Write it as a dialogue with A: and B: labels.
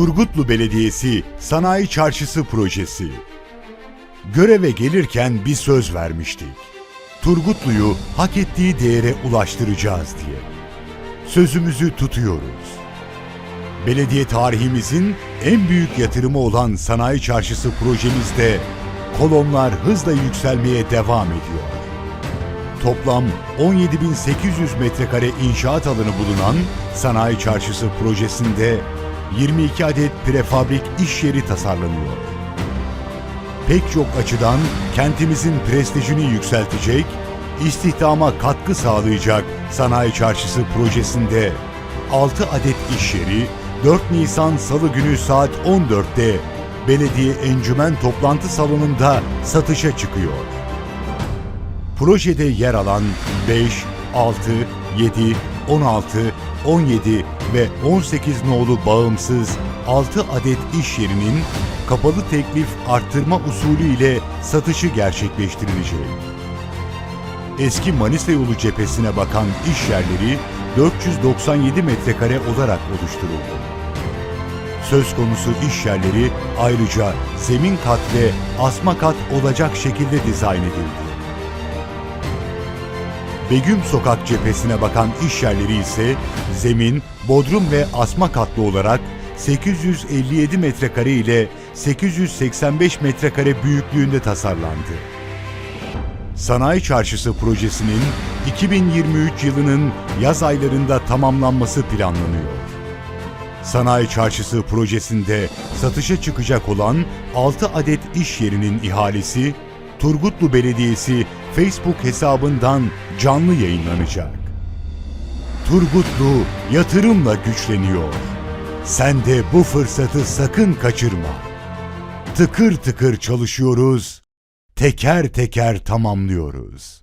A: Turgutlu Belediyesi Sanayi Çarşısı Projesi. Göreve gelirken bir söz vermiştik. Turgutlu'yu hak ettiği değere ulaştıracağız diye. Sözümüzü tutuyoruz. Belediye tarihimizin en büyük yatırımı olan Sanayi Çarşısı projemizde kolonlar hızla yükselmeye devam ediyor. Toplam 17.800 metrekare inşaat alanı bulunan Sanayi Çarşısı projesinde 22 adet prefabrik iş yeri tasarlanıyor. Pek çok açıdan kentimizin prestijini yükseltecek, istihdama katkı sağlayacak Sanayi Çarşısı projesinde 6 adet iş yeri 4 Nisan Salı günü saat 14'te Belediye Encümen Toplantı Salonu'nda satışa çıkıyor. Projede yer alan 5, 6, 7, 16, 17 ve 18 nolu bağımsız 6 adet iş yerinin kapalı teklif arttırma usulü ile satışı gerçekleştirilecek. Eski Manisa yolu cephesine bakan iş yerleri 497 metrekare olarak oluşturuldu. Söz konusu iş yerleri ayrıca zemin kat ve asma kat olacak şekilde dizayn edildi. Begüm Sokak cephesine bakan iş yerleri ise zemin, bodrum ve asma katlı olarak 857 metrekare ile 885 metrekare büyüklüğünde tasarlandı. Sanayi Çarşısı projesinin 2023 yılının yaz aylarında tamamlanması planlanıyor. Sanayi Çarşısı projesinde satışa çıkacak olan 6 adet iş yerinin ihalesi Turgutlu Belediyesi Facebook hesabından canlı yayınlanacak. Turgutlu yatırımla güçleniyor. Sen de bu fırsatı sakın kaçırma. Tıkır tıkır çalışıyoruz, teker teker tamamlıyoruz.